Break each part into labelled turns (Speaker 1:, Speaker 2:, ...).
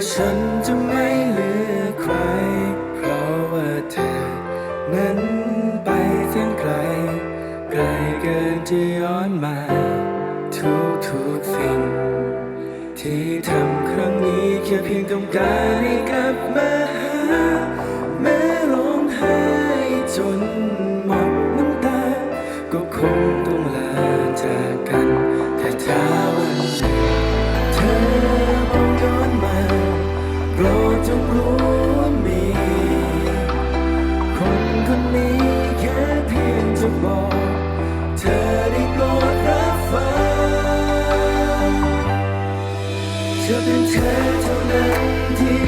Speaker 1: ว่าฉันจะไม่เหลือใคร เพราะว่าเธอ นั้นไปถึงไกล ไกลเกินจะย้อนมา ทุกทุกสิ่ง ที่ทำครั้งนี้แค่เพียงต้องการให้กลับมาหา แม้ร้องไห้จนหมดน้ำตา ก็คง 这份爱就难敌。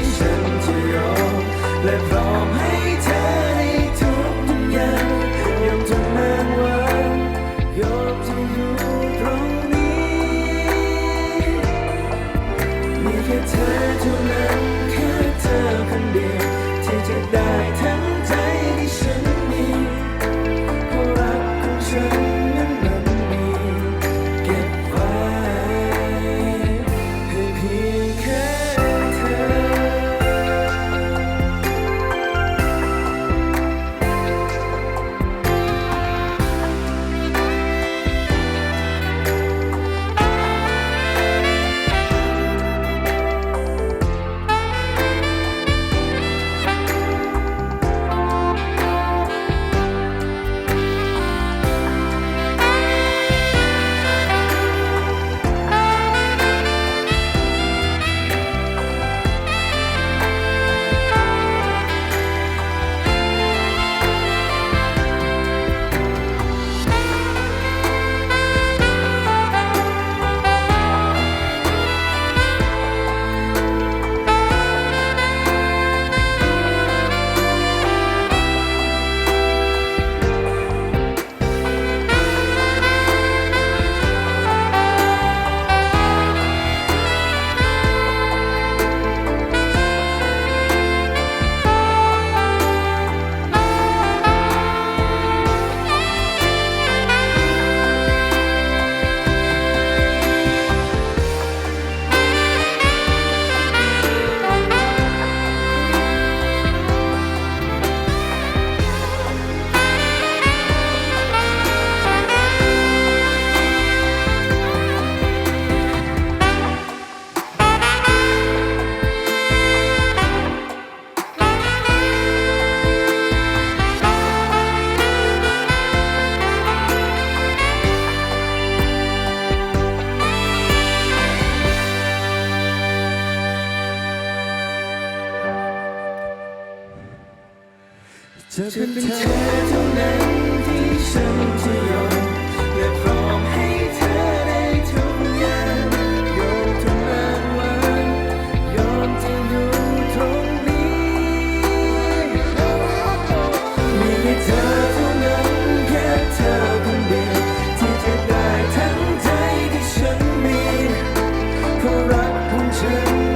Speaker 1: to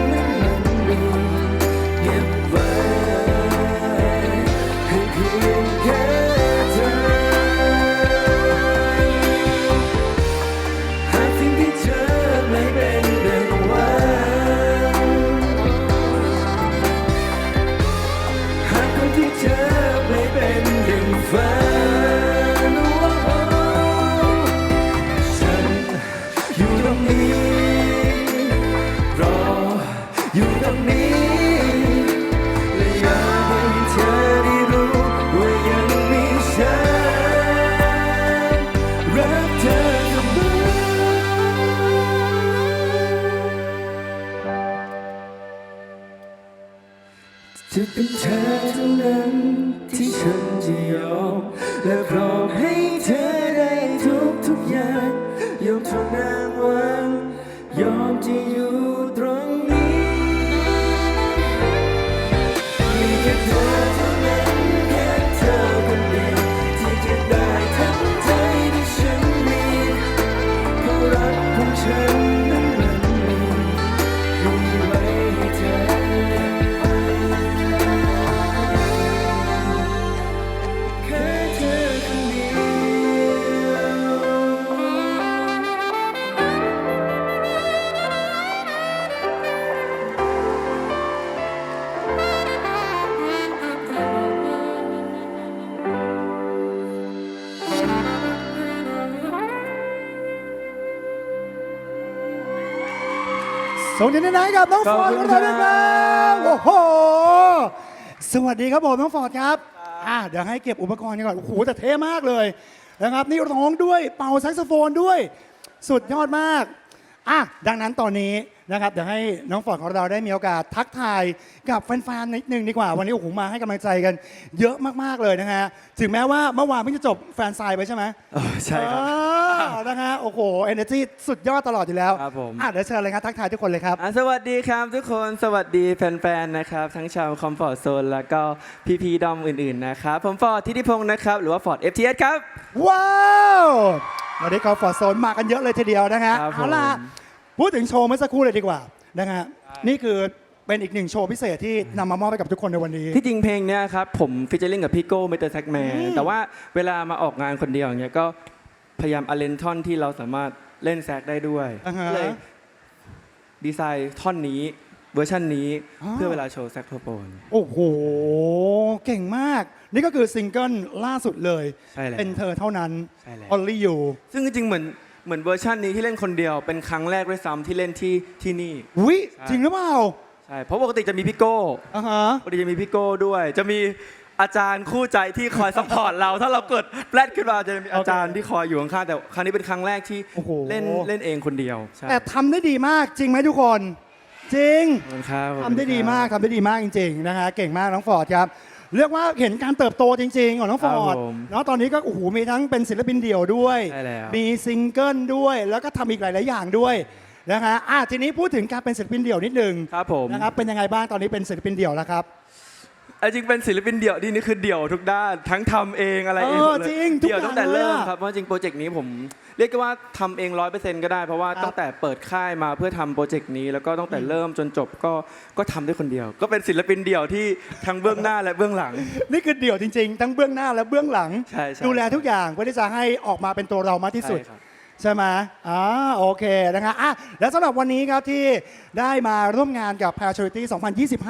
Speaker 1: จะเป็นเธอเท่านั้นที่ฉันจะยอมและพร้อมให้เธอได้ทุกทุกอย่างยอมทนนานวันยอมจะอยู่ตรงนี้มีแค่เธอ
Speaker 2: ส่งยินดีนะกับน้องฟอร์ด
Speaker 1: ขอบ
Speaker 2: ข
Speaker 1: คุ
Speaker 2: อง
Speaker 1: ณ
Speaker 2: เราด้วยค
Speaker 1: ครั
Speaker 2: รับบโอ้โห สวัสดีครับผมน้องฟอร์ดครับอะเดี๋ยวให้เก็บอุปกรณ์กันก่อน โอ้โหแต่เท่มากเลยนะครับ นี่ร้องด้วย เป่าแซกโซโฟนด้วย สุดยอดมาก อะดังนั้นตอนนี้นะครับเดี๋ยวให้น้องฟอร์ดของเราได้มีโอกาสทักทายกับแฟนๆนิดนึงดีกว่า วันนี้โอ้โหมาให้กำลังใจกัน เยอะมากๆเลยนะฮะถึงแม้ว่าเมื่อวานเพิ่งจะจบแฟนไซน์ไปใช่ไหม
Speaker 1: อ๋อใช่ครับ
Speaker 2: อ่านะฮะโอ้โหเอเนจีสุดยอดตลอดอยู่แล้ว
Speaker 1: ครับผม
Speaker 2: อะเดี๋ยวเชิญเลยครับทักทายทุกคนเลยครับ
Speaker 1: อะสวัสดีครับทุกคนสวัสดีแฟนๆนะครับ ทั้งชาวคอมฟอร์ตโซนแล้วก็พี่ๆดอมอื่นๆนะครับ ผมฟอร์ดทิติพงศ์นะครับ หรือว่าฟอร์ด FTS ครับ
Speaker 2: ว้าว วันนี้กอล์ฟฟอร์ดโซนมากันเยอะเลยทีเดียวนะฮะ
Speaker 1: ครับผม
Speaker 2: เอาล่ะพูดถึงโชว์เมื่อสักครู่เลยดีกว่านะฮะนี่คือเป็นอีกหนึ่งโชว์พิเศษที่นำมามอบให้กับทุกคนในวันนี้
Speaker 1: ที่จริงเพลงเนี้ยครับผมฟิชเชอร์ลิงกับพี่โก้เมเตอร์แซกแมน
Speaker 2: อืม
Speaker 1: แต่ว่าเวลามาออกงานคนเดียวอย่างเงี้ยก็พยายามอเลนท่อนที่เราสามารถเล่นแซกได้ด้วย
Speaker 2: อ่าฮะ
Speaker 1: ก็เลยดีไซน์ท่อนนี้ เวอร์ชันนี้
Speaker 2: อ๋อ
Speaker 1: เพื่อเวลาโชว์แซกโทโปน
Speaker 2: โอ้โห เก่งมาก นี่ก็คือซิงเกิลล่าสุดเลย
Speaker 1: ใช่แล้ว
Speaker 2: เป็นเธอเท่านั้น
Speaker 1: ใช่แล้ว
Speaker 2: Only You
Speaker 1: ซึ่งจริงๆเหมือนเหมือนเวอร์ชันนี้ที่เล่นคนเดียวเป็นครั้งแรกด้วยซ้ำที่เล่นที่ที่นี่
Speaker 2: วิ
Speaker 1: ใช่
Speaker 2: จริงหรือเปล่า
Speaker 1: ใช่ เพราะปกติจะมีพี่โก้
Speaker 2: อ่าฮะ
Speaker 1: ปกติจะมีพี่โก้ด้วย จะมีอาจารย์คู่ใจที่คอยซัพพอร์ตเรา ถ้าเราเกิดแปลดขึ้นมาจะมีอาจารย์ที่คอยอยู่ข้างๆแต่ครั้งนี้เป็นครั้งแรกที่
Speaker 2: โอ้โห
Speaker 1: เล่นเล่นเองคนเดียวใช่
Speaker 2: แต่ทำได้ดีมากจริงไหมทุกคน จริง
Speaker 1: ขอบคุณครับขอบคุณ
Speaker 2: ทำได้ดี
Speaker 1: ครับ
Speaker 2: มากทำได้ดีมากจริงๆนะฮะเก่งมากน้องฟอร์ดครับเรียกว่าเห็นการเติบโตจริงๆของน้องฟอร์ด
Speaker 1: ครับผม
Speaker 2: เนาะตอนนี้ก็โอ้โหมีทั้งเป็นศิลปินเดี่ยวด้วย
Speaker 1: ใช่แล้ว
Speaker 2: มีซิงเกิลด้วย แล้วก็ทำอีกหลายๆอย่างด้วยนะฮะอะทีนี้พูดถึงการเป็นศิลปินเดี่ยวนิดนึง
Speaker 1: ครับผม
Speaker 2: นะครับเป็นยังไงบ้างตอนนี้เป็นศิลปินเดี่ยวแล้วครับ
Speaker 1: เอาจริงเป็นศิลปินเดี่ยวที่นี่คือเดี่ยวทุกด้าน ทั้งทำเองอะไรเอง
Speaker 2: เออ
Speaker 1: หมดเลย
Speaker 2: จริงทุก
Speaker 1: เดี่ยวตั้งแต่
Speaker 2: อย่างเลย
Speaker 1: เริ่ม
Speaker 2: อะ
Speaker 1: ครับเพราะจริงโปรเจกต์นี้ผม เรียกได้ว่าทำเองร้อยเปอร์เซ็นต์ก็ได้ เพราะว่า
Speaker 2: ครับ
Speaker 1: ตั้งแต่เปิดค่ายมาเพื่อทำโปรเจกต์นี้ แล้วก็ตั้งแต่เริ่มจนจบก็ก็ทำด้วยคนเดียว ก็เป็นศิลปินเดี่ยวที่ทั้งเบื้องหน้าและเบื้องหลัง
Speaker 2: นี่คือเดี่ยวจริง ๆ ทั้งเบื้องหน้าและเบื้องหลัง
Speaker 1: ใช่ใช่
Speaker 2: ดูแลทุกอย่างเพื่อที่จะให้ออกมาเป็นตัวเรามากที่สุด
Speaker 1: ใช่ครับ
Speaker 2: ใช่ไหมอ่าโอเคนะฮะอะแล้วสำหรับวันนี้ครับที่ได้มาร่วมงานกับ p a r Charity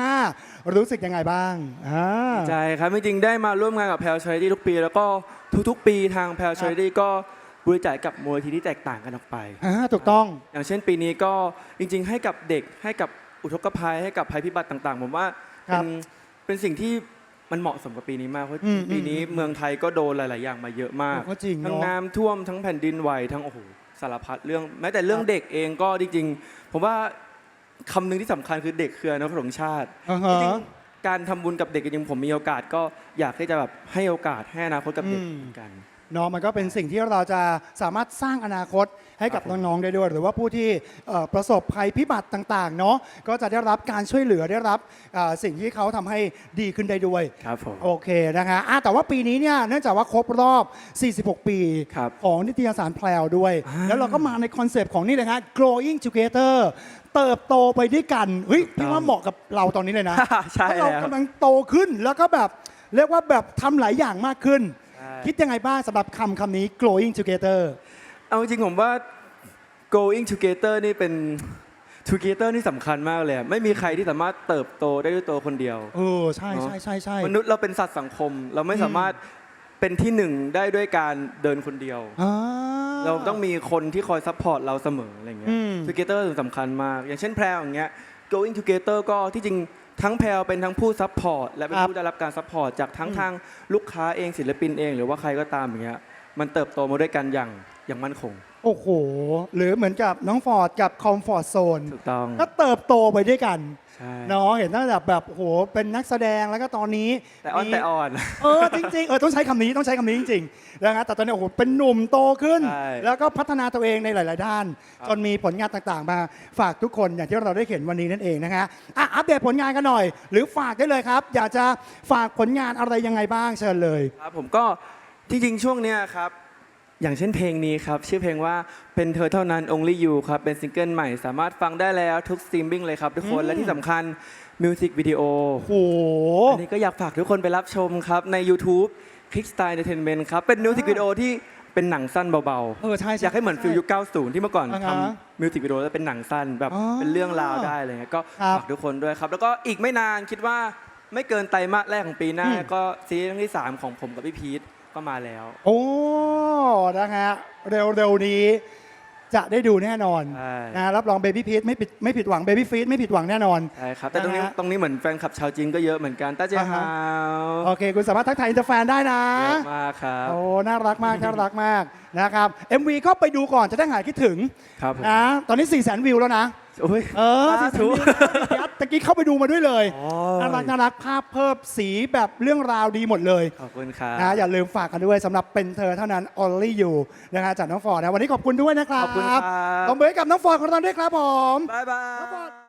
Speaker 2: 2025 รู้สึกยังไงบ้างอ่า
Speaker 1: ใช่ครับจริงๆได้มาร่วมงานกับแพลช r i t y ทุกปี แล้วก็ทุกๆ ปีทางแพลช r i t y ก็ บริจาคกับมูลนิธิที่แตกต่างกันออกไป
Speaker 2: อ่าถูกต้อง
Speaker 1: อย่างเช่นปีนี้ก็จริง ๆ ให้กับเด็กให้กับอุทกภัยให้กับภัยพิบัติต่างๆ ผมว่า
Speaker 2: ครั
Speaker 1: เป็
Speaker 2: บ
Speaker 1: นเป็นสิ่งที่มันเหมาะสมกับปีนี้มากเพราะ
Speaker 2: อืม
Speaker 1: ปีนี้
Speaker 2: อืม
Speaker 1: เมืองไทยก็โดนหลาย ๆ อย่างมาเยอะมาก
Speaker 2: ก็จริง
Speaker 1: ทั้ง
Speaker 2: เนาะ
Speaker 1: น้ำท่วมทั้งแผ่นดินไหวทั้งโอ้โหสารพัดเรื่องแม้แต่เรื่อง
Speaker 2: ครับ
Speaker 1: เด็กเองก็จริง ๆ ผมว่าคำหนึ่งที่สำคัญคือเด็กคืออนาคตของชาติ
Speaker 2: อ่า
Speaker 1: จ
Speaker 2: ฮะ
Speaker 1: ริงๆการทำบุญกับเด็กจริงๆผมมีโอกาสก็อยากที่จะแบบให้โอกาสให้อนาคตกับเด็ก
Speaker 2: อืม
Speaker 1: เหมือนกัน
Speaker 2: เนาะมันก็เป็นสิ่งที่เราจะสามารถสร้างอนาคตให้กับ
Speaker 1: ครับผม
Speaker 2: น้องๆได้ด้วย หรือว่าผู้ที่เอ่อประสบภัยพิบัติต่างๆเนาะก็จะได้รับการช่วยเหลือได้รับเอ่อสิ่งที่เขาทำให้ดีขึ้นได้ด้วย
Speaker 1: ครับผม
Speaker 2: โอเคนะคะอะแต่ว่าปีนี้เนี่ยเนื่องจากว่าครบรอบ 46 ปี
Speaker 1: ครับ
Speaker 2: ของนิตยสารแพลวด้วย
Speaker 1: อ่า
Speaker 2: แล้วเราก็มาในคอนเซปต์ของนี่เลยฮะ growing together เติบโตไปด้วยกันเฮ้ยพี่ว่าเหมาะกับเราตอนนี้เลยนะ
Speaker 1: ใช่
Speaker 2: เพราะเรา
Speaker 1: แล้ว
Speaker 2: กำลังโตขึ้นแล้วก็แบบเรียกว่าแบบทำหลายอย่างมากขึ้น
Speaker 1: ใช่
Speaker 2: คิดยังไงบ้างสำหรับคำคำนี้ growing together
Speaker 1: เอาจริงๆผมว่า going together นี่เป็น together นี่สำคัญมากเลยอะไม่มีใครที่สามารถเติบโตได้ด้วยตัวคนเดียว
Speaker 2: เออใช่
Speaker 1: เนอะ
Speaker 2: ใช่ใช่ใช่
Speaker 1: มนุษย์เราเป็นสัตว์สังคม เราไม่สามารถเป็นที่หนึ่งได้ด้วยการเดินคนเดียว
Speaker 2: อ่า
Speaker 1: เราต้องมีคนที่คอยซัพพอร์ตเราเสมออะไรเงี้ย
Speaker 2: อืม
Speaker 1: together สำคัญมาก อย่างเช่นแพรวอย่างเงี้ย going together ก็ที่จริง ทั้งแพรวเป็นทั้งผู้ซัพพอร์ตและเป็น
Speaker 2: ครับ
Speaker 1: ผู้ได้รับการซัพพอร์ตจากทั้ง
Speaker 2: อืม
Speaker 1: ทางลูกค้าเองศิลปินเอง หรือว่าใครก็ตามอย่างเงี้ยมันเติบโตมาด้วยกันอย่าง อย่างมั่นคง
Speaker 2: โอ้โห หรือเหมือนกับน้องฟอร์ดกับคอมฟอร์ z โซน
Speaker 1: ถูกต้อง
Speaker 2: ก็เติบโตไปด้วยกัน
Speaker 1: ใช่
Speaker 2: เนาะเห็นตั้งแต่แบบโอ้โหเป็นนักแสดงแล้วก็ตอนนี้
Speaker 1: แต่อ่อน
Speaker 2: มี
Speaker 1: แต่อ่อน
Speaker 2: เออจริงๆเออต้องใช้คำนี้ต้องใช้คำนี้จริงๆนะฮะแต่ตอนนี้โอ้โหเป็นหนุ่มโตขึ้น
Speaker 1: ใช่
Speaker 2: แล้วก็พัฒนาตัวเองในหลาย ๆ ด้าน
Speaker 1: ครับ
Speaker 2: จนมีผลงานต่างๆ มาฝากทุกคนอย่างที่เราได้เห็นวันนี้นั่นเองนะฮะอะอัปเดตผลงานกันหน่อย หรือฝากได้เลยครับ อยากจะฝากผลงานอะไรยังไงบ้างเชิญเลย
Speaker 1: ครับผมก็จริงๆช่วงเนี้ยครับ อย่างเช่นเพลงนี้ครับ ชื่อเพลงว่าเป็นเธอเท่านั้น only you ครับ เป็นซิงเกิลใหม่สามารถฟังได้แล้วทุกสตรีมมิ่งเลยครับทุกคน
Speaker 2: อืม
Speaker 1: และที่สำคัญมิวสิกวิดีโอ
Speaker 2: โอ้โห
Speaker 1: อันนี้ก็อยากฝากทุกคนไปรับชมครับ ใน YouTube Kickstyle Entertainment ครับ เป็นมิวสิกวิดีโอที่เป็นหนังสั้นเบา
Speaker 2: เออใช่
Speaker 1: ๆอยากให้เหมือนฟิลยุค 90 ที่เมื่อก่อน
Speaker 2: อ่า
Speaker 1: ท
Speaker 2: ฮะำ
Speaker 1: มิวสิกวิดีโอแล้วเป็นหนังสั้นแบบ
Speaker 2: อ๋อ
Speaker 1: เป็นเรื่องราวได้อะไรเลยก็
Speaker 2: ครับ
Speaker 1: ฝากทุกคนด้วยครับ แล้วก็อีกไม่นานคิดว่าไม่เกินไตรมาสแรกของปีหน้า
Speaker 2: อืม
Speaker 1: ก็ซีรีส์เรื่องที่สามของผมกับพี่พีทก็มาแล้ว
Speaker 2: โอ้ นะฮะเร็วๆนี้จะได้ดูแน่นอน
Speaker 1: ใช่
Speaker 2: นะรับรองเบบี้พีทไม่ผิดไม่ผิดหวังเบบี้ฟีดไม่ผิดหวังแน่นอน
Speaker 1: ใช่ครับ แต่ตรงนี้
Speaker 2: นะฮะ
Speaker 1: ตรงนี้เหมือนแฟนคลับชาวจีนก็เยอะเหมือนกันต้าเจีย
Speaker 2: อ่า
Speaker 1: ฮา
Speaker 2: ฮะ
Speaker 1: ว
Speaker 2: โอเค คุณสามารถทักทายอินเตอร์แฟนได้นะ
Speaker 1: เยอะมากครับ
Speaker 2: โอ้ น่ารักมาก น่ารักมากนะครับ MV ก็ไปดูก่อนจะได้หายคิดถึง
Speaker 1: ครับผม
Speaker 2: นะ ตอนนี้ 4 0 0 0 0 0 วิวแล้วนะ
Speaker 1: โอ้ย
Speaker 2: เออ
Speaker 1: สา
Speaker 2: 4 0 0 0
Speaker 1: ธุ
Speaker 2: 0วิวแล้วตะกี้เข้าไปดูมาด้วยเลย
Speaker 1: อ๋อ
Speaker 2: น่ารักน่ารักภาพเพิ่มสีแบบเรื่องราวดีหมดเลย
Speaker 1: ขอบคุณครับ
Speaker 2: นะอย่าลืมฝากกันด้วยสำหรับเป็นเธอเท่านั้น only you นะฮะจากน้องฟอร์ดนะวันนี้ขอบคุณด้วยนะครับ
Speaker 1: ขอบคุณครับ
Speaker 2: ลองเบรกกับน้องฟอร์ดของเราด้วยครับผม
Speaker 1: บ๊ายบา
Speaker 2: น้องฟอร์ด
Speaker 1: ย